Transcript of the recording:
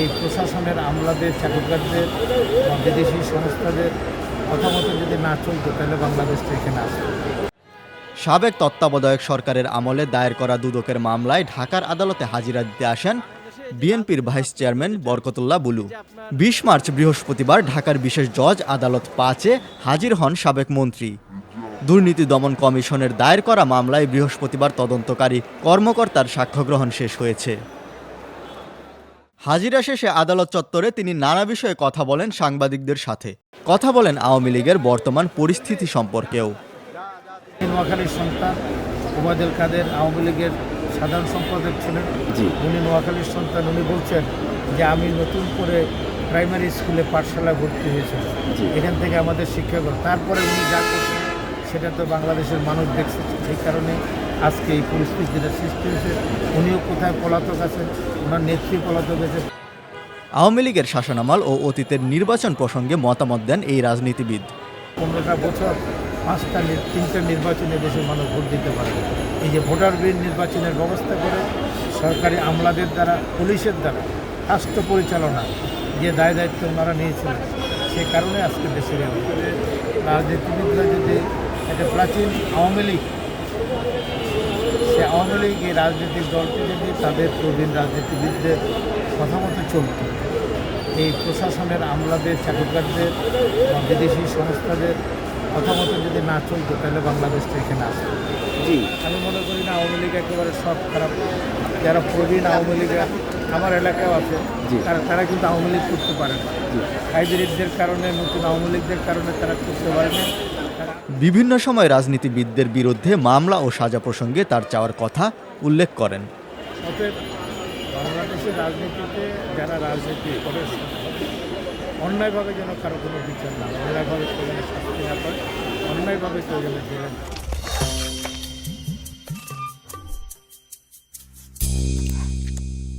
এই প্রশাসনের আমলাদের, চাকরকারদের বা বিদেশি সংস্থাদের কথা মতো যদি না চলতো, তাহলে বাংলাদেশটা এখানে আসতো। সাবেক তত্ত্বাবধায়ক সরকারের আমলে দায়ের করা দুদকের মামলায় ঢাকার আদালতে হাজিরা দিতে আসেন বিএনপির ভাইস চেয়ারম্যান বরকতুল্লাহ বুলু। বিশ মার্চ বৃহস্পতিবার ঢাকার বিশেষ জজ আদালত পাঁচে হাজির হন সাবেক মন্ত্রী। দুর্নীতি দমন কমিশনের দায়ের করা মামলায় বৃহস্পতিবার তদন্তকারী কর্মকর্তার সাক্ষ্য গ্রহণ শেষ হয়েছে। হাজিরা শেষে আদালত চত্বরে তিনি নানা বিষয়ে কথা বলেন সাংবাদিকদের সাথে। কথা বলেন আওয়ামী লীগের বর্তমান পরিস্থিতি সম্পর্কেও। নোয়াখালীর সন্তান ওবায়দুল কাদের আওয়ামী লীগের সাধারণ সম্পাদক ছিলেন। উনি নোয়াখালীর সন্তান। উনি বলছেন যে আমি নতুন করে প্রাইমারি স্কুলে পাঠশালায় ভর্তি হয়েছিল এখান থেকে আমাদের শিক্ষা করে তারপরে উনি যা করছেন সেটা তো বাংলাদেশের মানুষ দেখছে। সেই কারণে আজকে এই পরিস্থিতিটা সৃষ্টি হয়েছে উনিও কোথায় পলাতক আছেন ওনার নেত্রী পলাতক আছে। আওয়ামী লীগের শাসনামল ও অতীতের নির্বাচন প্রসঙ্গে মতামত দেন এই রাজনীতিবিদ। পনেরোটা বছর পাঁচটা তিনটা নির্বাচনে দেশের মানুষ ভোট দিতে পারবে এই যে ভোটার বিল নির্বাচনের ব্যবস্থা করে সরকারি আমলাদের দ্বারা পুলিশের দ্বারা রাষ্ট্র পরিচালনা যে দায় দায়িত্ব ওনারা নিয়েছিলেন সে কারণে আজকে দেশের। রাজনীতিবিদরা যদি একটা প্রাচীন আওয়ামী লীগ আওয়ামী লীগ এই রাজনৈতিক দলটি যদি তাদের প্রবীণ রাজনীতিবিদদের কথা মতো চলত এই প্রশাসনের আমলাদের চাকরকারদের বা বিদেশি সংস্থাদের কথা মতো যদি না চলতো তাহলে বাংলাদেশটা এখানে আসতো। জি। আমি মনে করি না আওয়ামী লীগ একেবারে সব খারাপ। যারা প্রবীণ আওয়ামী লীগের আমার এলাকাও আছে। তারা তারা কিন্তু আওয়ামী লীগ করতে পারে না। হাইব্রিডদের কারণে নতুন আওয়ামী লীগদের কারণে তারা করতে পারে না। বিভিন্ন সময় রাজনীতিবিদদের বিরুদ্ধে মামলা ও সাজা প্রসঙ্গে তার চাওয়ার কথা উল্লেখ করেন। অতএব বাংলাদেশের রাজনীতিতে যারা রাজনীতি করে অন্যায়ভাবে যেন কারও কোনো বিচার না অন্যায়ভাবে কেউ যেন শাস্তি না পায় অন্যায়ভাবে কেউ যেন জেলে না।